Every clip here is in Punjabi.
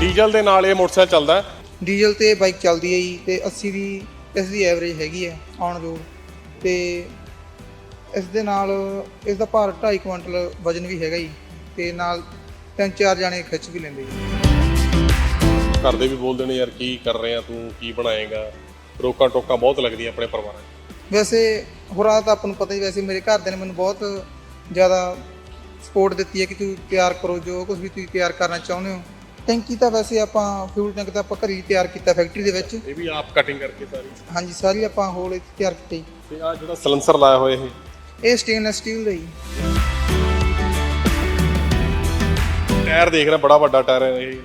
ਡੀਜ਼ਲ ਦੇ ਨਾਲ ਇਹ ਮੋਟਰਸਾਈਕਲ ਚੱਲਦਾ ਹੈ। ਡੀਜ਼ਲ ਤੇ ਬਾਈਕ ਚੱਲਦੀ ਹੈ ਜੀ ਤੇ 80 ਦੀ ਇਸ ਦੀ ਐਵਰੇਜ ਹੈਗੀ ਹੈ ਔਨ ਰੋਡ ਤੇ ਇਸ ਦੇ ਨਾਲ ਇਸ ਦਾ ਭਾਰ 2.5 ਕੁਇੰਟਲ ਵਜਨ ਵੀ ਹੈਗਾ ਜੀ ਤੇ ਨਾਲ ਤਿੰਨ ਚਾਰ ਜਾਣੇ ਖਿੱਚ ਵੀ ਲੈਂਦੇ ਜੀ। ਘਰ ਦੇ ਵੀ ਬੋਲਦੇ ਨੇ ਯਾਰ ਕੀ ਕਰ ਰਹੇ ਆ ਤੂੰ? ਕੀ ਬਣਾਏਗਾ? ਰੋਕਾਂ ਟੋਕਾਂ ਬਹੁਤ ਲੱਗਦੀਆਂ ਆਪਣੇ ਪਰਿਵਾਰਾਂ 'ਚ। ਵੈਸੇ ਹੋਰਾਂ ਤਾਂ ਆਪਾਂ ਨੂੰ ਪਤਾ ਹੀ ਵੈਸੇ ਮੇਰੇ ਘਰਦਿਆਂ ਨੇ ਮੈਨੂੰ ਬਹੁਤ ਜ਼ਿਆਦਾ ਸਪੋਰਟ ਦਿੱਤੀ ਹੈ ਕਿ ਤੂੰ ਤਿਆਰ ਕਰੋ ਜੋ ਕੁਝ ਵੀ ਤੁਸੀਂ ਤਿਆਰ ਕਰਨਾ ਚਾਹੁੰਦੇ ਹੋ। ਟੈਂਕੀ ਤਾਂ ਵੈਸੇ ਆਪਾਂ ਫਿਊਲ ਟੈਂਕ ਤਾਂ ਆਪਾਂ ਘਰੇ ਹੀ ਤਿਆਰ ਕੀਤਾ ਫੈਕਟਰੀ ਦੇ ਵਿੱਚ। ਇਹ ਵੀ ਆਪ ਕਟਿੰਗ ਕਰਕੇ ਸਾਰੀ। ਹਾਂਜੀ ਸਾਰੀ ਆਪਾਂ ਹੋਲ ਤਿਆਰ ਕੀਤੀ। ਤੇ ਆ ਜਿਹੜਾ ਸਲੈਂਸਰ ਲਾਇਆ ਹੋਇਆ ਇਹ? ਇਹ ਸਟੇਨਲੈਸ ਸਟੀਲ ਦਾ ਜੀ। ਟਾਇਰ ਦੇਖ ਰਿਹਾ ਬੜਾ ਵੱਡਾ ਟਾਇਰ ਹੈ ਇਹ।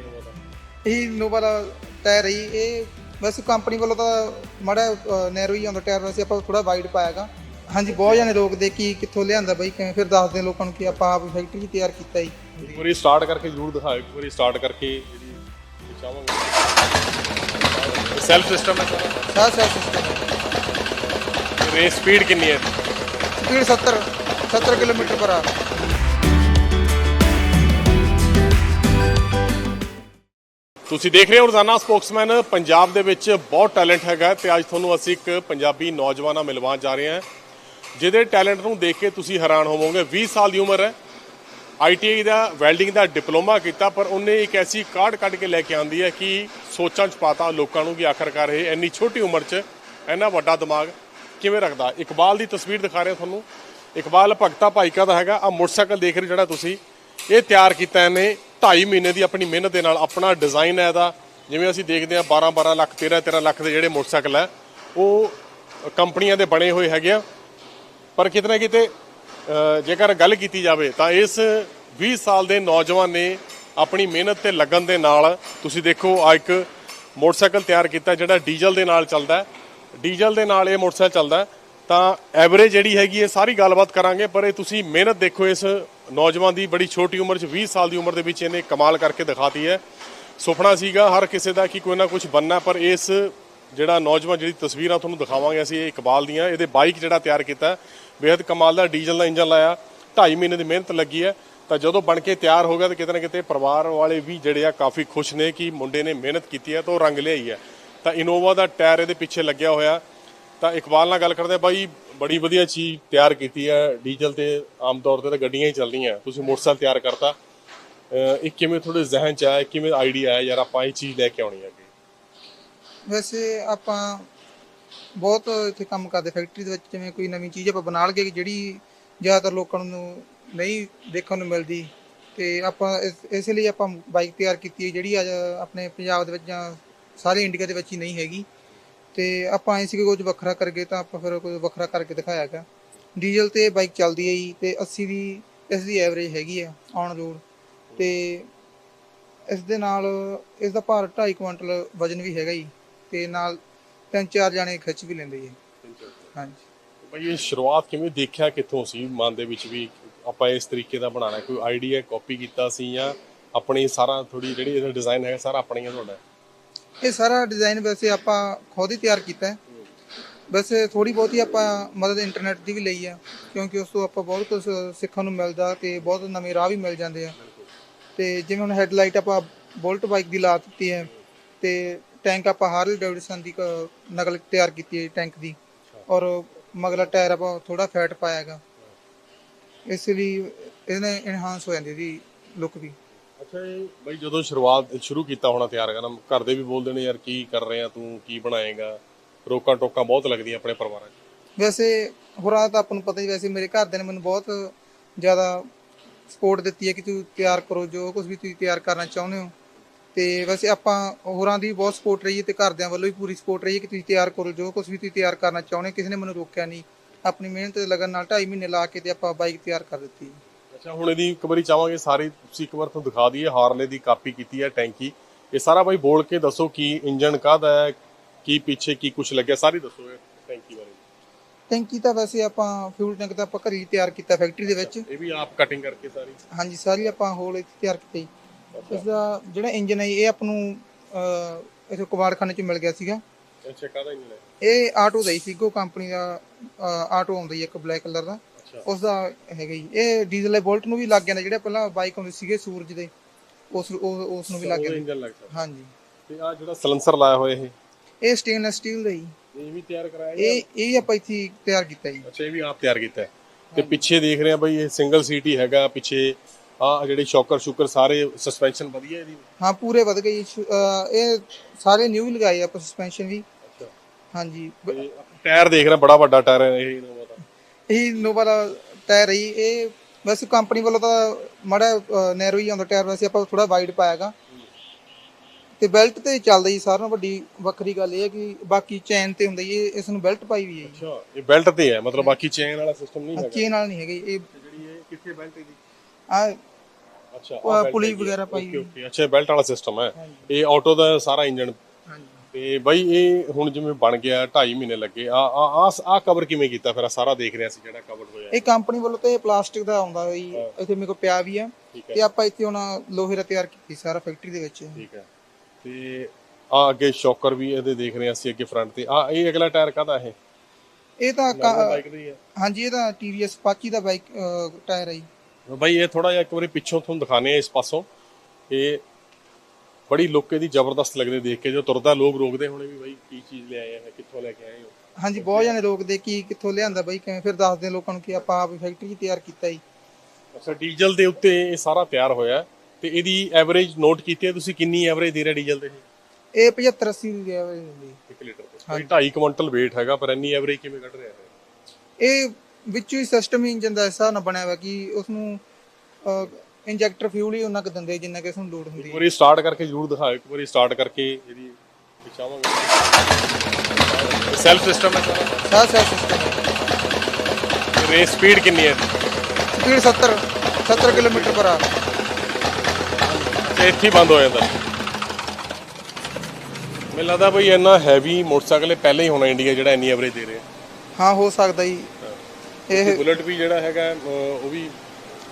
ਇਹ ਨੋਵਾ ਦਾ ਟਾਇਰ ਹੈ। ਇਹ ਵੈਸੇ ਕੰਪਨੀ ਵੱਲੋਂ ਤਾਂ ਮਾੜਾ ਨੈਰੋ ਹੀ ਆਉਂਦਾ ਟਾਇਰ ਵੈਸੇ ਆਪਾਂ ਥੋੜਾ ਵਾਈਡ ਪਾਇਆਗਾ। ਹਾਂਜੀ ਬਹੁਤ ਜਣੇ ਰੋਕਦੇ ਕਿ ਕਿੱਥੋਂ ਲਿਆਂਦਾ ਬਾਈ ਕਿਵੇਂ ਫਿਰ ਦੱਸਦੇ ਆ ਲੋਕਾਂ ਨੂੰ ਕਿ ਆਪਾਂ ਆਪ ਫੈਕਟਰੀ 'ਚ ਤਿਆਰ ਕੀਤਾ ਜੀ। ਇੱਕ ਵਾਰੀ ਸਟਾਰਟ ਕਰਕੇ ਜ਼ਰੂਰ ਦਿਖਾਓ ਇੱਕ ਵਾਰੀ ਸਟਾਰਟ ਕਰਕੇ ਜਿਹੜੀ ਸੈਲਫ ਸਿਸਟਮ ਹੈ ਸਾਰਾ। ਸਾਰਾ ਸਾਰਾ ਸਿਸਟਮ ਰੇਸ ਸਪੀਡ ਕਿੰਨੀ ਹੈ? ਸਪੀਡ 70 70 ਕਿਲੋਮੀਟਰ ਪਰ ਆਰ ਤੁਸੀਂ ਦੇਖ ਰਹੇ ਹੋ ਰੋਜ਼ਾਨਾ ਸਪੋਕਸਮੈਨ ਪੰਜਾਬ ਦੇ ਵਿੱਚ ਬਹੁਤ ਟੈਲੈਂਟ ਹੈਗਾ ਤੇ ਅੱਜ ਤੁਹਾਨੂੰ ਅਸੀਂ ਇੱਕ ਪੰਜਾਬੀ ਨੌਜਵਾਨ ਮਿਲਵਾਉਣ ਜਾ ਰਹੇ ਹਾਂ। ਜਿਹਦੇ ਟੈਲੈਂਟ ਨੂੰ ਦੇਖ ਕੇ ਤੁਸੀਂ ਹੈਰਾਨ ਹੋਵੋਗੇ। 20 ਸਾਲ ਦੀ ਉਮਰ ਹੈ। ਆਈਟੀਆਈ ਦਾ, ਵੈਲਡਿੰਗ ਦਾ ਡਿਪਲੋਮਾ ਕੀਤਾ, ਪਰ ਉਹਨੇ ਇੱਕ ਐਸੀ ਕਾਰਡ ਕੱਢ ਕੇ ਲੈ ਕੇ ਆਂਦੀ ਹੈ ਕਿ ਸੋਚਾਂ ਚ ਪਾਤਾ ਲੋਕਾਂ ਨੂੰ ਕਿ ਆਖਰਕਾਰ ਇਹ ਇੰਨੀ ਛੋਟੀ ਉਮਰ 'ਚ ਇੰਨਾ ਵੱਡਾ ਦਿਮਾਗ ਕਿਵੇਂ ਰੱਖਦਾ। ਇਕਬਾਲ ਦੀ ਤਸਵੀਰ ਦਿਖਾ ਰਿਹਾ ਤੁਹਾਨੂੰ। ਇਕਬਾਲ ਭਗਤਾ ਭਾਈਕਾ ਦਾ ਹੈਗਾ। ਆ ਮੋਟਰਸਾਈਕਲ ਦੇਖ ਰਹੇ ਜਿਹੜਾ ਤੁਸੀਂ। ਇਹ ਤਿਆਰ ਕੀਤਾ ਇਹਨੇ 2.5 ਮਹੀਨੇ ਦੀ ਆਪਣੀ ਮਿਹਨਤ ਦੇ ਨਾਲ। ਆਪਣਾ ਡਿਜ਼ਾਈਨ ਹੈ ਇਹਦਾ। ਜਿਵੇਂ ਅਸੀਂ ਦੇਖਦੇ ਹਾਂ 12 12 ਲੱਖ 13 13 ਲੱਖ ਦੇ ਜਿਹੜੇ ਮੋਟਰਸਾਈਕਲ ਹੈ, ਉਹ ਕੰਪਨੀਆਂ ਦੇ ਬਣੇ ਹੋਏ ਹੈਗੇ ਆ। ਪਰ ਕਿਤੇ ਨਾ ਕਿਤੇ ਜੇਕਰ ਗੱਲ ਕੀਤੀ ਜਾਵੇ ਤਾਂ ਇਸ 20 ਸਾਲ ਦੇ ਨੌਜਵਾਨ ਨੇ ਆਪਣੀ ਮਿਹਨਤ ਤੇ ਲੱਗਨ ਦੇ ਨਾਲ ਤੁਸੀਂ ਦੇਖੋ ਆ ਇੱਕ ਮੋਟਰਸਾਈਕਲ ਤਿਆਰ ਕੀਤਾ ਜਿਹੜਾ ਡੀਜ਼ਲ ਦੇ ਨਾਲ ਚੱਲਦਾ ਡੀਜ਼ਲ ਦੇ ਨਾਲ ਇਹ ਮੋਟਰਸਾਈਕਲ ਚੱਲਦਾ ਤਾਂ ਐਵਰੇਜ ਜਿਹੜੀ ਹੈਗੀ ਹੈ ਸਾਰੀ ਗੱਲਬਾਤ ਕਰਾਂਗੇ, ਪਰ ਇਹ ਤੁਸੀਂ ਮਿਹਨਤ ਦੇਖੋ ਇਸ ਨੌਜਵਾਨ ਦੀ ਬੜੀ ਛੋਟੀ ਉਮਰ 'ਚ 20 ਸਾਲ ਦੀ ਉਮਰ ਦੇ ਵਿੱਚ ਇਹਨੇ ਕਮਾਲ ਕਰਕੇ ਦਿਖਾਤੀ ਹੈ। ਸੁਪਨਾ ਸੀਗਾ ਹਰ ਕਿਸੇ ਦਾ ਕਿ ਕੋਈ ਨਾ ਕੁਝ ਬੰਨਾ ਪਰ ਇਸ ਜਿਹੜਾ ਨੌਜਵਾਨ ਜਿਹੜੀ ਤਸਵੀਰਾਂ ਤੁਹਾਨੂੰ ਦਿਖਾਵਾਂਗੇ ਅਸੀਂ ਇਹ ਇਕਬਾਲ ਦੀਆਂ ਇਹਦੇ ਬਾਈਕ ਜਿਹੜਾ ਤਿਆਰ ਕੀਤਾ ਹੈ, ਬੇहद ਕਮਾਲ ਦਾ ਡੀਜ਼ਲ ਦਾ ਇੰਜਨ ਲਾਇਆ 2.5 ਮਹੀਨੇ ਦੀ ਮਿਹਨਤ ਲੱਗੀ ਹੈ। ਤਾਂ ਜਦੋਂ ਬਣ ਕੇ ਤਿਆਰ ਹੋ ਗਿਆ ਤਾਂ ਕਿਤੇ ਨਾ ਕਿਤੇ ਪਰਿਵਾਰ ਵਾਲੇ ਵੀ ਜਿਹੜੇ ਆ ਕਾਫੀ ਖੁਸ਼ ਨੇ ਕਿ ਮੁੰਡੇ ਨੇ ਮਿਹਨਤ ਕੀਤੀ ਹੈ ਤਾਂ ਉਹ ਰੰਗ ਲਿਆਈ ਹੈ। ਤਾਂ ਇਨੋਵਾ ਦਾ ਟਾਇਰ ਇਹਦੇ ਪਿੱਛੇ ਲੱਗਿਆ ਹੋਇਆ। ਤਾਂ ਇਕਬਾਲ ਨਾਲ ਗੱਲ ਕਰਦੇ ਹਾਂ ਬਾਈ ਬੜੀ ਵਧੀਆ ਚੀਜ਼ ਤਿਆਰ ਕੀਤੀ ਹੈ। ਡੀਜ਼ਲ ਤੇ ਆਮ ਤੌਰ ਤੇ ਤਾਂ ਗੱਡੀਆਂ ਹੀ ਚੱਲਦੀਆਂ। ਤੁਸੀਂ ਮੋਟਰਸਾਈਕਲ ਤਿਆਰ ਕਰਤਾ। ਅਹ ਇਹ ਕਿਵੇਂ ਤੁਹਾਡੇ ਜ਼ਿਹਨ ਚ ਆਇਆ ਕਿਵੇਂ ਆਈਡੀਆ ਆਇਆ? ਯਾਰ ਆਪਾਂ ਇਹ ਚੀਜ਼ ਲੈ ਕੇ ਆਉਣੀ ਹੈ ਵੈਸੇ ਆਪਾਂ ਬਹੁਤ ਇੱਥੇ ਕੰਮ ਕਰਦੇ ਫੈਕਟਰੀ ਦੇ ਵਿੱਚ ਜਿਵੇਂ ਕੋਈ ਨਵੀਂ ਚੀਜ਼ ਆਪਾਂ ਬਣਾ ਲਈਏ ਜਿਹੜੀ ਜ਼ਿਆਦਾਤਰ ਲੋਕਾਂ ਨੂੰ ਨਹੀਂ ਦੇਖਣ ਨੂੰ ਮਿਲਦੀ ਤੇ ਆਪਾਂ ਇਸ- ਇਸ ਲਈ ਆਪਾਂ ਬਾਈਕ ਤਿਆਰ ਕੀਤੀ ਹੈ, ਜਿਹੜੀ ਅੱਜ ਆਪਣੇ ਪੰਜਾਬ ਦੇ ਵਿੱਚ ਜਾਂ ਸਾਰੇ ਇੰਡੀਆ ਦੇ ਵਿੱਚ ਹੀ ਨਹੀਂ ਹੈਗੀ। ਤੇ ਆਪਾਂ ਐਂ ਸੀ ਕਿ ਕੁਝ ਵੱਖਰਾ ਕਰਗੇ ਤਾਂ ਆਪਾਂ ਫਿਰ ਕੁਝ ਵੱਖਰਾ ਕਰਕੇ ਦਿਖਾਇਆ ਗਿਆ ਡੀਜ਼ਲ ਤੇ ਬਾਈਕ ਚੱਲਦੀ ਹੈ ਜੀ ਤੇ 80 ਦੀ ਇਸ ਦੀ ਐਵਰੇਜ ਹੈਗੀ ਹੈ ਔਨ ਰੋਡ ਤੇ ਇਸ ਦੇ ਨਾਲ ਇਸ ਦਾ ਭਾਰ 2.5 ਕੁਇੰਟਲ ਵਜਨ ਵੀ ਹੈਗਾ ਜੀ। ਤੇ ਨਾਲ ਤਿੰਨ ਚਾਰ ਜਾਣੇ ਖਿੱਚ ਵੀ ਲੈਂਦੇ ਜੀ। ਹਾਂਜੀ। ਬਈ ਇਹ ਸ਼ੁਰੂਆਤ ਕਿਵੇਂ ਦੇਖਿਆ ਕਿੱਥੋਂ ਸੀ ਮਨ ਦੇ ਵਿੱਚ ਵੀ ਆਪਾਂ ਇਸ ਤਰੀਕੇ ਦਾ ਬਣਾਉਣਾ ਕੋਈ ਆਈਡੀਆ ਕਾਪੀ ਕੀਤਾ ਸੀ ਜਾਂ ਆਪਣੀ ਸਾਰਾ ਥੋੜੀ ਜਿਹੜੀ ਇਹਦਾ ਡਿਜ਼ਾਈਨ ਹੈਗਾ ਸਾਰਾ ਆਪਣਾ ਹੀ ਹੈ ਤੁਹਾਡਾ? ਇਹ ਸਾਰਾ ਡਿਜ਼ਾਈਨ ਵੈਸੇ ਆਪਾਂ ਖੁਦ ਹੀ ਤਿਆਰ ਕੀਤਾ ਹੈ। ਵੈਸੇ ਥੋੜੀ ਬਹੁਤੀ ਆਪਾਂ ਮਦਦ ਇੰਟਰਨੈਟ ਦੀ ਵੀ ਲਈ ਆ ਕਿਉਂਕਿ ਉਸ ਤੋਂ ਆਪਾਂ ਬਹੁਤ ਕੁਝ ਸਿੱਖਣ ਨੂੰ ਮਿਲਦਾ ਤੇ ਬਹੁਤ ਨਵੇਂ ਰਾਹ ਵੀ ਮਿਲ ਜਾਂਦੇ ਆ। ਤੇ ਜਿਵੇਂ ਹੁਣ ਹੈਡਲਾਈਟ ਆਪਾਂ ਬੋਲਟ ਬਾਈਕ ਦੀ ਲਾ ਦਿੱਤੀ ਹੈ ਤੇ ਟੈਂਕ ਆਪਾਂ ਹਾਰਲ ਡੇਵਿਡਸਨ ਦੀ ਕ- ਨਕਲ ਤਿਆਰ ਕੀਤੀ ਹੈ ਟੈਂਕ ਦੀ। ਔਰ ਮਗਲਾ ਟਾਇਰ ਆਪਾਂ ਥੋੜਾ ਫੈਟ ਪਾਇਆਗਾ ਇਸ ਲਈ ਇਹਨੇ ਇਨਹਾਂਸ ਹੋ ਜਾਂਦੀ ਦੀ ਲੁੱਕ ਵੀ ਅੱਛਾ ਇਹ ਬਈ ਜਦੋਂ ਸ਼ੁਰੂਆਤ ਸ਼ੁਰੂ ਕੀਤਾ ਹੋਣਾ ਤਿਆਰ ਕਰਨਾ ਘਰ ਦੇ ਵੀ ਬੋਲਦੇ ਨੇ ਯਾਰ ਕੀ ਕਰ ਰਹੇ ਆ ਤੂੰ ਕੀ ਬਣਾਏਗਾ? ਰੋਕਾਂ ਟੋਕਾਂ ਬਹੁਤ ਲੱਗਦੀਆਂ ਆਪਣੇ ਪਰਿਵਾਰਾਂ 'ਚ। ਵੈਸੇ ਹੋਰਾਂ ਤਾਂ ਆਪਾਂ ਨੂੰ ਪਤਾ ਹੀ ਵੈਸੇ ਮੇਰੇ ਘਰਦਿਆਂ ਨੇ ਮੈਨੂੰ ਬਹੁਤ ਜ਼ਿਆਦਾ ਸਪੋਰਟ ਦਿੱਤੀ ਹੈ ਕਿ ਤੂੰ ਤਿਆਰ ਕਰੋ ਜੋ ਕੁਝ ਵੀ ਤੁਸੀਂ ਤਿਆਰ ਕਰਨਾ ਚਾਹੁੰਦੇ ਹੋ। ਤੇ ਵੈਸੇ ਆਪਾਂ ਹੋਰਾਂ ਦੀ ਬਹੁਤ ਸਪੋਰਟ ਰਹੀ ਹੈ ਤੇ ਘਰਦਿਆਂ ਵੱਲੋਂ ਵੀ ਪੂਰੀ ਸਪੋਰਟ ਰਹੀ ਹੈ ਕਿ ਤੁਸੀਂ ਤਿਆਰ ਕਰੋ ਜੋ ਕੁਝ ਵੀ ਤੁਸੀਂ ਤਿਆਰ ਕਰਨਾ ਚਾਹੁੰਦੇ ਕਿਸੇ ਨੇ ਮੈਨੂੰ ਰੋਕਿਆ ਨਹੀਂ। ਆਪਣੀ ਮਿਹਨਤ ਤੇ ਲਗਨ ਨਾਲ 2.5 ਮਹੀਨੇ ਲਾ ਕੇ ਤੇ ਆਪਾਂ ਬਾਈਕ ਤਿਆਰ ਕਰ ਦਿੱਤੀ ਅੱਛਾ ਹੁਣ ਇਹਦੀ ਇੱਕ ਵਾਰੀ ਚਾਹਾਂਗੇ ਸਾਰੀ ਤੁਸੀਂ ਇੱਕ ਵਾਰ ਤੁਹਾਨੂੰ ਦਿਖਾ ਦਈਏ ਹਾਰਲੇ ਦੀ ਕਾਪੀ ਕੀਤੀ ਹੈ ਟੈਂਕੀ। ਇਹ ਸਾਰਾ ਬਾਈ ਬੋਲ ਕੇ ਦੱਸੋ ਕੀ ਇੰਜਨ ਕਾਹਦਾ ਹੈ ਕੀ ਪਿੱਛੇ ਕੀ ਕੁਝ ਲੱਗਿਆ ਸਾਰੀ ਦੱਸੋ ਟੈਂਕੀ ਬਾਰੇ। ਟੈਂਕੀ ਤਾਂ ਵੈਸੇ ਆਪਾਂ ਫਿਊਲ ਟੈਂਕ ਤਾਂ ਆਪਾਂ ਘਰੇ ਤਿਆਰ ਕੀਤਾ ਫੈਕਟਰੀ ਦੇ ਵਿੱਚ। ਇਹ ਵੀ ਆਪ ਕਟਿੰਗ ਕਰਕੇ ਸਾਰੀ। ਹਾਂਜੀ ਸਾਰੀ ਆਪਾਂ ਹੋਲ ਇੱਥੇ ਤਿਆਰ ਕੀਤੀ। ਇਸ ਦਾ ਜਿਹੜਾ ਇੰਜਨ ਹੈ ਇਹ ਆਪ ਨੂੰ ਅਹ, ਇੱਥੇ ਕਬਾੜਖਾਨੇ ਚ ਮਿਲ ਗਿਆ ਸੀਗਾ। ਅੱਛਾ ਕਾਹਦਾ ਇੰਜਨ ਹੈ ਇਹ ਆਟੋ ਦਾ ਹੀ ਸੀਗੋ ਕੰਪਨੀ ਦਾ ਅਹ, ਆਟੋ ਆਉਂਦਾ ਜੀ ਇੱਕ ਬਲੈਕ ਕਲਰ ਦਾ। ਅੱਛਾ। ਉਸ ਦਾ ਹੈਗਾ ਜੀ। ਇਹ ਡੀਜ਼ਲ ਦੇ ਬੋਲਟ ਨੂੰ ਵੀ ਲੱਗ ਜਾਂਦਾ ਜਿਹੜੇ ਪਹਿਲਾਂ ਬਾਈਕ ਆਉਂਦੇ ਸੀਗੇ ਸੂਰਜ ਦੇ ਉਸ ਉਹ- ਉਸ ਨੂੰ ਵੀ ਲੱਗ ਗਿਆ। ਇੰਜਨ ਲੱਗ ਸਕਦਾ ਹਾਂਜੀ। ਤੇ ਆ ਜਿਹੜਾ ਸਲੈਂਸਰ ਲਾਇਆ ਹੋਇਆ ਇਹ? ਇਹ ਸਟੇਨਲੈਸ ਸਟੀਲ ਦਾ ਜੀ। ਇਹ ਵੀ ਤਿਆਰ ਕਰਾਇਆ ਇਹ ਇਹ ਵੀ ਆਪਾਂ ਇੱਥੇ ਤਿਆਰ ਕੀਤਾ ਜੀ। ਅੱਛਾ ਇਹ ਵੀ ਆਪ ਤਿਆਰ ਕੀਤਾ ਹੈ। ਤੇ ਪਿੱਛੇ ਦੇਖ ਰਹੇ ਆ ਬਈ ਇਹ ਸਿੰਗਲ ਸੀਟ ਹੀ ਹੈਗਾ ਪਿੱਛੇ ਆ ਜਿਹੜੇ ਸ਼ੌਕਰ ਸ਼ੁਕਰ ਸਾਰੇ ਸਸਪੈਂਸ਼ਨ ਵਧੀਆ ਇਹਦੀ? ਹਾਂ ਪੂਰੇ ਵਧ ਗਏ ਜੀ। ਸ਼ੁ- ਅਹ ਇਹ ਸਾਰੇ ਨਿਊ ਹੀ ਲਗਾਏ ਆਪਾਂ ਸਸਪੈਂਸ਼ਨ ਵੀ। ਹਾਂਜੀ। ਬ- ਤੇ ਟਾਇਰ ਦੇਖ ਰਹੇ ਆ, ਬੜਾ ਵੱਡਾ ਟਾਇਰ ਹੈ ਇਹ ਇਨੋਵਾ ਦਾ। ਇਹ ਨੋਵਾ ਦਾ ਟਾਇਰ ਹੈ ਜੀ। ਇਹ ਵੈਸੇ ਕੰਪਨੀ ਵੱਲੋਂ ਤਾਂ ਮਾੜਾ ਨੈਰੋ ਹੀ ਆਉਂਦਾ ਟਾਇਰ। ਵੈਸੇ ਆਪਾਂ ਥੋੜਾ ਵਾਈਡ ਪਾਇਆਗਾ ਤੇ ਬੈਲਟ ਤੇ ਚੱਲਦਾ ਜੀ ਸਾਰਿਆਂ ਨਾਲੋਂ ਵੱਡੀ ਵੱਖਰੀ ਗੱਲ ਇਹ ਹੈ ਕਿ ਬਾਕੀ ਚੈਨ ਤੇ ਹੁੰਦਾ ਜੀ। ਇਹ- ਇਸ ਨੂੰ ਬੈਲਟ ਪਾਈ ਵੀ ਹੈ ਜੀ। ਅੱਛਾ ਇਹ ਬੈਲਟ ਤੇ ਹੈ। ਮਤਲਬ ਬਾਕੀ ਚੇਨ ਵਾਲਾ ਸਿਸਟਮ ਨਹੀਂ ਹੈਗਾ। ਚੇਨ ਨਾਲ ਨਹੀਂ ਹੈਗੀ ਇਹ ਜਿਹੜੀ ਇਹ ਕਿੱਥੇ ਬੈਲਟ ਇਹਦੀ ਆ ਅੱਛਾ ਪੁਲੀ ਵਗੈਰਾ ਪਾਈ ਓਕੇ ਓਕੇ ਅੱਛਾ ਬੈਲਟ ਵਾਲਾ ਸਿਸਟਮ ਹੈ। ਇਹ ਆਟੋ ਦਾ ਸਾਰਾ ਇੰਜਨ ਹਾਂਜੀ। ਤੇ ਬਾਈ ਇਹ ਹੁਣ ਜਿਵੇਂ ਬਣ ਗਿਆ 2.5 ਮਹੀਨੇ ਲੱਗੇ ਆ ਆ ਆ ਆ ਕਵਰ ਕਿਵੇਂ ਕੀਤਾ ਫਿਰ? ਸਾਰਾ ਦੇਖ ਰਿਹਾ ਸੀ ਜਿਹੜਾ ਕਵਰ ਹੋਇਆ ਇਹ ਕੰਪਨੀ ਵੱਲੋਂ ਤੇ ਪਲਾਸਟਿਕ ਦਾ ਆਉਂਦਾ ਜੀ। ਇੱਥੇ ਮੇਰੇ ਕੋਲ ਪਿਆ ਵੀ ਆ ਤੇ ਆਪਾਂ ਇੱਥੇ ਹੁਣ ਲੋਹੇ ਦਾ ਤਿਆਰ ਕੀਤੀ ਸਾਰਾ ਫੈਕਟਰੀ ਦੇ ਵਿੱਚ। ਠੀਕ ਹੈ। ਤੇ ਆ ਅੱਗੇ ਸ਼ੌਕਰ ਵੀ ਇਹਦੇ ਦੇਖ ਰਹੇ ਅਸੀਂ ਅੱਗੇ ਫਰੰਟ ਤੇ। ਆ ਇਹ ਅਗਲਾ ਟਾਇਰ ਕਾਹਦਾ ਇਹ ਇਹ ਤਾਂ ਕਾ- ਬਾਈਕ ਦਾ ਹੀ ਹੈ। ਹਾਂਜੀ ਇਹ ਤਾਂ TVS ਪਾਚੀ ਦਾ ਬਾਈਕ ਟਾਇਰ ਹੈ ਜੀ। ਬਾਈ ਇਹ ਥੋੜਾ ਜਿਹਾ ਇੱਕ ਵਾਰੀ ਪਿੱਛੋਂ ਤੁਹਾਨੂੰ ਦਿਖਾਣੇ ਆ ਇਸ ਪਾਸੋਂ। ਇਹ ਬੜੀ ਲੋਕੇ ਦੀ ਜ਼ਬਰਦਸਤ ਲੱਗਦੇ ਦੇਖ ਕੇ ਜੋ ਤੁਰਦਾ ਲੋਕ ਰੋਕਦੇ ਹੋਣੇ ਵੀ ਬਾਈ ਕੀ ਚੀਜ਼ ਲੈ ਆਏ ਆ ਕਿੱਥੋਂ ਲੈ ਕੇ ਆਏ ਹੋ। ਹਾਂਜੀ ਬਹੁਤ ਜਣੇ ਰੋਕਦੇ ਕੀ ਕਿੱਥੋਂ ਲਿਆਂਦਾ ਬਾਈ ਕਿਵੇਂ ਫਿਰ ਦੱਸਦੇ ਲੋਕਾਂ ਨੂੰ ਕਿ ਆਪਾਂ ਆਪ ਫੈਕਟਰੀ ਤਿਆਰ ਕੀਤਾ ਜੀ। ਅੱਛਾ ਡੀਜ਼ਲ ਦੇ ਉੱਤੇ ਇਹ ਸਾਰਾ ਤਿਆਰ ਹੋਇਆ ਤੇ ਇਹਦੀ ਐਵਰੇਜ ਨੋਟ ਕੀਤੀ ਹੈ ਤੁਸੀਂ ਕਿੰਨੀ ਐਵਰੇਜ ਦੇ ਰਹੇ ਡੀਜ਼ਲ ਦੇ? ਇਹ 75 80 ਦੀ ਐਵਰੇਜ ਹੁੰਦੀ 1 ਲੀਟਰ ਤੇ। ਕੋਈ 2.5 ਕੁਇੰਟਲ weight ਹੈਗਾ ਪਰ ਇੰਨੀ ਐਵਰੇਜ ਕਿਵੇਂ ਕੱਢ ਰਿਹਾ ਹੈ ਇਹ ਵਿੱਚੋਂ ਹੀ ਸਿਸਟਮ ਹੀ ਇੰਜਨ ਦਾ ਹਿੱਸਾ ਨਾ ਬਣਿਆ ਹੋਇਆ ਕਿ ਉਸ ਨੂੰ ਇੰਜੈਕਟਰ ਫਿਊਲ ਹੀ ਉਹਨਾਂ ਕੁ ਦਿੰਦੇ ਜਿੰਨਾ ਕਿ ਉਸ ਨੂੰ ਲੋਡ ਹੁੰਦੀ ਇੱਕ ਹੈ। ਵਾਰੀ ਸਟਾਰਟ ਕਰਕੇ ਜ਼ਰੂਰ ਦਿਖਾਓ ਇੱਕ ਵਾਰੀ ਸਟਾਰਟ ਕਰਕੇ ਇਹਦੀ ਦਿਖਾਵਾਂਗੇ ਸੈਲਫ ਸਿਸਟਮ ਹੈ ਸਾਰਾ। ਸਾਰਾ ਸਿਸਟਮ ਰੇਸ ਸਪੀਡ ਕਿੰਨੀ ਹੈ ਸਪੀਡ 70 70 ਕਿਲੋਮੀਟਰ ਪਰ ਆਰ ਤੇ ਇੱਥੇ ਹੀ ਬੰਦ ਹੋ ਜਾਂਦਾ। ਮੈਨੂੰ ਲੱਗਦਾ ਬਈ ਇੰਨਾ ਹੈਵੀ ਮੋਟਰਸਾਈਕਲ ਇਹ ਪਹਿਲਾਂ ਹੀ ਹੋਣਾ ਇੰਡੀਆ ਜਿਹੜਾ ਇੰਨੀ ਐਵਰੇਜ ਦੇ ਰਿਹਾ। ਹਾਂ ਹੋ ਸਕਦਾ ਜੀ। ਇਹ ਬੁਲਟ ਵੀ ਜਿਹੜਾ ਹੈਗਾ ਉਹ ਵੀ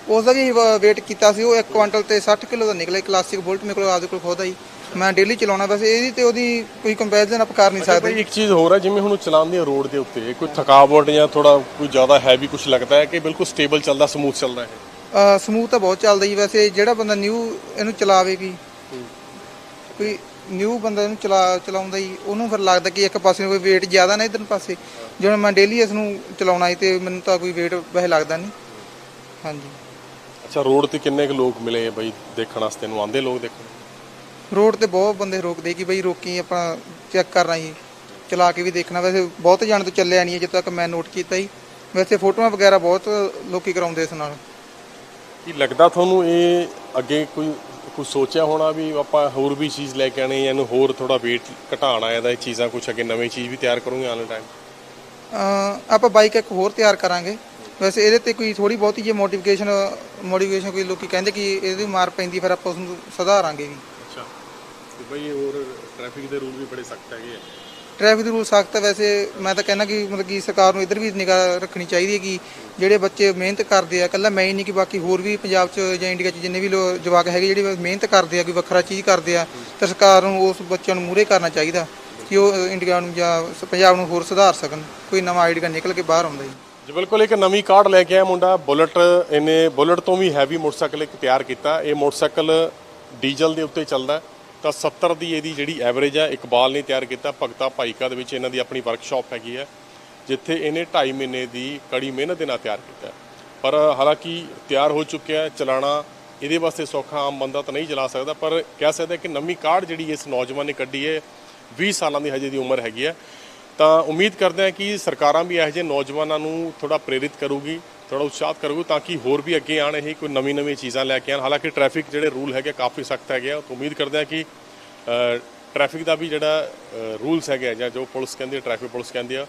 ਉਸ ਦਾ ਵੀ ਵੇਟ ਕੀਤਾ ਸੀ ਉਹ 1 ਕੁਆਂਟਲ ਤੇ 60 ਕਿਲੋ ਦਾ ਨਿਕਲਿਆ ਕਲਾਸਿਕ ਬੁਲਟ ਮੇਰੇ ਕੋਲ ਆਪਦੇ ਕੋਲ ਖੁਦ ਜੀ ਮੈਂ ਡੇਲੀ ਚਲਾਉਣਾ ਵੈਸੇ ਇਹਦੀ ਤੇ ਉਹਦੀ ਕੋਈ ਕੰਪੈਰੀਜ਼ਨ ਆਪਾਂ ਕਰ ਨਹੀਂ ਸਕਦੇ। ਇੱਕ ਚੀਜ਼ ਹੋਰ ਹੈ ਜਿਵੇਂ ਹੁਣ ਚਲਾਉਂਦੇ ਆ ਰੋਡ ਦੇ ਉੱਤੇ ਕੋਈ ਥਕਾਵਟ ਜਾਂ ਥੋੜਾ ਕੋਈ ਜ਼ਿਆਦਾ ਹੈਵੀ ਕੁਝ ਲੱਗਦਾ ਹੈ ਕਿ ਬਿਲਕੁਲ ਸਟੇਬਲ ਚੱਲਦਾ ਸਮੂਥ ਚੱਲਦਾ ਹੈ ਸਮੂਥ ਤਾਂ ਬਹੁਤ ਚੱਲਦਾ ਜੀ ਵੈਸੇ ਜਿਹੜਾ ਬੰਦਾ ਨਿਊ ਇਹਨੂੰ ਚਲਾਵੇ ਵੀ ਕੋਈ ਨਿਊ ਬੰਦਾ ਇਹਨੂੰ ਚਲਾ ਚਲਾਉਂਦਾ ਜੀ ਉਹਨੂੰ ਫਿਰ ਲੱਗਦਾ ਕਿ ਇੱਕ ਪਾਸੇ ਨੂੰ ਕੋਈ weight ਜ਼ਿਆਦਾ ਨਾ ਇਧਰ ਪਾਸੇ। ਜਿਵੇਂ ਮੈਂ ਡੇਲੀ ਇਸ ਨੂੰ ਚਲਾਉਣਾ ਹੈ ਤੇ ਮੈਨੂੰ ਤਾਂ ਕੋਈ weight ਵੈਸੇ ਲੱਗਦਾ ਨਹੀਂ। ਹਾਂਜੀ। ਅੱਛਾ ਰੋਡ ਤੇ ਕਿੰਨੇ ਕੁ ਲੋਕ ਮਿਲੇ ਆ ਬਈ ਦੇਖਣ ਵਾਸਤੇ? ਨੂੰ ਆਉਂਦੇ ਲੋਕ ਦੇਖਣ? ਰੋਡ ਤੇ ਬਹੁਤ ਬੰਦੇ ਰੋਕਦੇ ਕਿ ਬਈ ਰੋਕੀ ਆਪਣਾ ਚੈੱਕ ਕਰਨਾ ਜੀ ਚਲਾ ਕੇ ਵੀ ਦੇਖਣਾ। ਵੈਸੇ ਬਹੁਤ ਜਾਣ ਤੋਂ ਚੱਲਿਆ ਨਹੀਂ ਹੈ ਜਿੱਦ ਤੱਕ ਮੈਂ ਨੋਟ ਕੀਤਾ ਜੀ। ਵੈਸੇ ਫੋਟੋਆਂ ਵਗੈਰਾ ਬਹੁਤ ਲੋਕੀ ਕਰਾਉਂਦੇ ਇਸ ਨਾਲ। ਕੀ ਲੱਗਦਾ ਤੁਹਾਨੂੰ ਇਹ ਅੱਗੇ ਕੋਈ ਕੁਝ ਸੋਚਿਆ ਹੋਣਾ ਵੀ ਆਪਾਂ ਹੋਰ ਵੀ ਚੀਜ਼ ਲੈ ਕੇ ਆਣੀ ਇਹਨੂੰ ਹੋਰ ਥੋੜਾ weight ਘਟਾਉਣਾ ਇਹਦਾ ਇਹ ਚੀਜ਼ਾਂ ਕੁਝ ਅੱਗੇ ਨਵੀਂ ਚੀਜ਼ ਵੀ ਤਿਆਰ ਕਰੋਗੇ ਆਉਣ ਟਾਈਮ ਅਹ ਆਪਾਂ ਬਾਈਕ ਇੱਕ ਹੋਰ ਤਿਆਰ ਕਰਾਂਗੇ। ਵੈਸੇ ਇਹਦੇ ਤੇ ਕੋਈ ਥੋੜੀ ਬਹੁਤੀ ਜੇ ਮੋਡੀਫਿਕੇਸ਼ਨ ਮੋਡੀਫਿਕੇਸ਼ਨ ਕੋਈ ਲੋਕੀ ਕਹਿੰਦੇ ਕਿ ਇਹਦੀ ਮਾਰ ਪੈਂਦੀ ਫਿਰ ਆਪਾਂ ਉਸ ਨੂੰ ਸੁਧਾਰਾਂਗੇ ਵੀ। ਅੱਛਾ। ਤੇ ਬਈ ਹੋਰ ਟ੍ਰੈਫਿਕ ਦੇ ਰੂਲ ਵੀ ਬੜੇ ਸਖਤ ਹੈਗੇ ਆ। ਟ੍ਰੈਫਿਕ ਦੇ ਰੂਲ ਸਖਤ ਹੈ ਵੈਸੇ ਮੈਂ ਤਾਂ ਕਹਿੰਦਾ ਕਿ ਮਤਲਬ ਕਿ ਸਰਕਾਰ ਨੂੰ ਇਧਰ ਵੀ ਨਿਗਾਹ ਰੱਖਣੀ ਚਾਹੀਦੀ ਹੈ ਕਿ ਜਿਹੜੇ ਬੱਚੇ ਮਿਹਨਤ ਕਰਦੇ ਆ, ਇਕੱਲਾ ਮੈਂ ਹੀ ਨਹੀਂ ਕਿ ਬਾਕੀ ਹੋਰ ਵੀ ਪੰਜਾਬ 'ਚ ਜਾਂ ਇੰਡੀਆ 'ਚ ਜਿੰਨੇ ਵੀ ਲੋ, ਜਵਾਕ ਹੈਗੇ ਜਿਹੜੇ ਮਿਹਨਤ ਕਰਦੇ ਆ, ਕੋਈ ਵੱਖਰਾ ਚੀਜ਼ ਕਰਦੇ ਆ, ਤਾਂ ਸਰਕਾਰ ਨੂੰ ਉਸ ਬੱਚਿਆਂ ਨੂੰ ਮੂਹਰੇ ਕਰਨਾ ਚਾਹੀਦਾ ਕਿ ਉਹ ਇੰਡੀਆ ਨੂੰ ਜਾਂ ਸ- ਪੰਜਾਬ ਨੂੰ ਹੋਰ ਸੁਧਾਰ ਸਕਣ। ਕੋਈ ਨਵਾਂ ਆਈਡੀਆ ਨਿਕਲ ਕੇ ਬਾਹਰ ਆਉਂਦਾ ਜੀ। ਜੀ, ਬਿਲਕੁਲ, ਇੱਕ ਨਵੀਂ ਕਾਰਡ ਲੈ ਕੇ ਆਇਆ ਮੁੰਡਾ। ਬੁਲਟ, ਇਹਨੇ ਬੁਲਟ ਤੋਂ ਵੀ ਹੈਵੀ ਮੋਟਰਸਾਈਕਲ ਇੱਕ ਤਿਆਰ ਕੀਤਾ। ਇਹ ਮੋਟਰਸਾਈਕਲ ਡੀਜ਼ਲ ਦੇ ਉੱਤੇ ਚੱਲਦਾ। ਹੈ। ਤਾਂ 70 ਦੀ ਇਹਦੀ ਜਿਹੜੀ ਐਵਰੇਜ ਹੈ ਇਕਬਾਲ ਨੇ ਤਿਆਰ ਕੀਤਾ ਭਗਤਾ ਭਾਈਕਾ ਦੇ ਵਿੱਚ, ਇਹਨਾਂ ਦੀ ਆਪਣੀ ਵਰਕਸ਼ਾਪ ਹੈਗੀ ਹੈ, ਜਿੱਥੇ ਇਹਨੇ 2.5 ਮਹੀਨੇ ਦੀ ਕੜੀ ਮਿਹਨਤ ਦੇ ਨਾਲ ਤਿਆਰ ਕੀਤਾ ਪਰ ਹਾਲਾਂਕਿ ਤਿਆਰ ਹੋ ਚੁੱਕਿਆ ਹੈ, ਚਲਾਣਾ ਇਹਦੇ ਵਾਸਤੇ ਸੌਖਾ, ਆਮ ਬੰਦਾ ਤਾਂ ਨਹੀਂ ਚਲਾ ਸਕਦਾ, ਪਰ ਕਹਿ ਸਕਦਾ ਕਿ ਨਵੀਂ ਕਾਢ ਜਿਹੜੀ ਇਸ ਨੌਜਵਾਨ ਨੇ ਕੱਢੀ ਹੈ 20 ਸਾਲਾਂ ਦੀ ਹਜੇ ਦੀ ਉਮਰ ਹੈਗੀ ਹੈ। ਤਾਂ ਉਮੀਦ ਕਰਦੇ ਹਾਂ ਕਿ ਸਰਕਾਰਾਂ ਵੀ ਇਹੋ ਜਿਹੇ ਨੌਜਵਾਨਾਂ ਨੂੰ ਥੋੜਾ ਪ੍ਰੇਰਿਤ ਕਰੂਗੀ। ਥੋੜਾ ਉਤਸ਼ਾਹਤ ਕਰੋ ਤਾਂ ਕਿ ਹੋਰ ਵੀ ਅੱਗੇ ਆਣ ਇਹ ਕੋਈ ਨਵੀਂ ਨਵੀਂ ਚੀਜ਼ਾਂ ਲੈ ਕੇ ਆਣ ਹਾਲਾਂਕਿ ਟ੍ਰੈਫਿਕ ਜਿਹੜੇ ਰੂਲ ਹੈਗੇ ਕਾਫੀ ਸਖਤ ਹੈਗੇ ਆ। ਤਾਂ ਉਮੀਦ ਕਰਦੇ ਹਾਂ ਕਿ ਟ੍ਰੈਫਿਕ ਦਾ ਵੀ ਜਿਹੜਾ ਰੂਲਸ ਹੈਗੇ ਆ ਜਾਂ ਜੋ ਪੁਲਿਸ ਕਹਿੰਦੀ ਹੈ ਟ੍ਰੈਫਿਕ ਪੁਲਿਸ ਕਹਿੰਦੀ ਆ,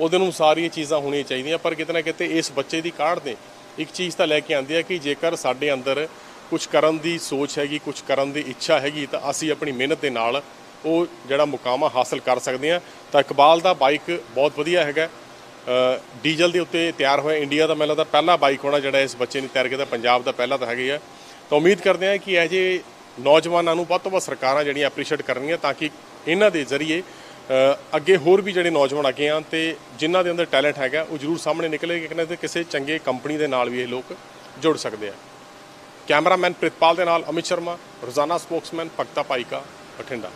ਉਹਦੇ ਨੂੰ ਸਾਰੀਆਂ ਚੀਜ਼ਾਂ ਹੋਣੀਆਂ ਚਾਹੀਦੀਆਂ। ਪਰ ਕਿਤੇ ਨਾ ਕਿਤੇ ਇਸ ਬੱਚੇ ਦੀ ਕਾਢ ਨੇ ਇੱਕ ਚੀਜ਼ ਤਾਂ ਲੈ ਕੇ ਆਂਦੀ ਹੈ ਕਿ ਜੇਕਰ ਸਾਡੇ ਅੰਦਰ ਕੁਝ ਕਰਨ ਦੀ ਸੋਚ ਹੈਗੀ ਕੁਝ ਕਰਨ ਦੀ ਇੱਛਾ ਹੈਗੀ, ਤਾਂ ਅਸੀਂ ਆਪਣੀ ਮਿਹਨਤ ਦੇ ਨਾਲ ਉਹ ਜਿਹੜਾ ਮੁਕਾਮਾ ਹਾਸਲ ਕਰ ਸਕਦੇ ਹਾਂ। ਤਾਂ ਇਕਬਾਲ ਦਾ ਬਾਈਕ ਬਹੁਤ ਵਧੀਆ ਹੈਗਾ। ਡੀਜ਼ਲ ਦੇ ਉੱਤੇ ਤਿਆਰ ਹੋਇਆ ਇੰਡੀਆ ਦਾ, ਮੈਨੂੰ ਲੱਗਦਾ ਪਹਿਲਾ ਬਾਈਕ ਹੋਣਾ ਜਿਹੜਾ ਇਸ ਬੱਚੇ ਨੇ ਤਿਆਰ ਕੀਤਾ, ਪੰਜਾਬ ਦਾ ਪਹਿਲਾ ਤਾਂ ਹੈਗੀ ਹੀ ਆ। ਤਾਂ ਉਮੀਦ ਕਰਦੇ ਹਾਂ ਕਿ ਇਹ ਜਿਹੇ ਨੌਜਵਾਨਾਂ ਨੂੰ ਵੱਧ ਤੋਂ ਵੱਧ ਸਰਕਾਰਾਂ ਜਿਹੜੀਆਂ ਐਪਰੀਸ਼ੀਏਟ ਕਰਨਗੀਆਂ ਤਾਂ ਕਿ ਇਹਨਾਂ ਦੇ ਜ਼ਰੀਏ ਅੱਗੇ ਹੋਰ ਵੀ ਜਿਹੜੇ ਨੌਜਵਾਨ ਅੱਗੇ ਆਉਣ ਤੇ ਜਿਨ੍ਹਾਂ ਦੇ ਅੰਦਰ ਟੈਲੈਂਟ ਹੈਗਾ, ਉਹ ਜ਼ਰੂਰ ਸਾਹਮਣੇ ਨਿਕਲੇ, ਕਿ ਕਿਤੇ ਕਿਸੇ ਚੰਗੇ ਕੰਪਨੀ ਦੇ ਨਾਲ ਵੀ ਇਹ ਲੋਕ ਜੁੜ ਸਕਦੇ ਆ। ਕੈਮਰਾਮੈਨ ਪ੍ਰਿਤਪਾਲ ਦੇ ਨਾਲ ਅਮਿਤ ਸ਼ਰਮਾ, ਰੋਜ਼ਾਨਾ ਸਪੋਕਸਮੈਨ ਭਗਤਾ ਪਾਈਕਾ ਬਠਿੰਡਾ।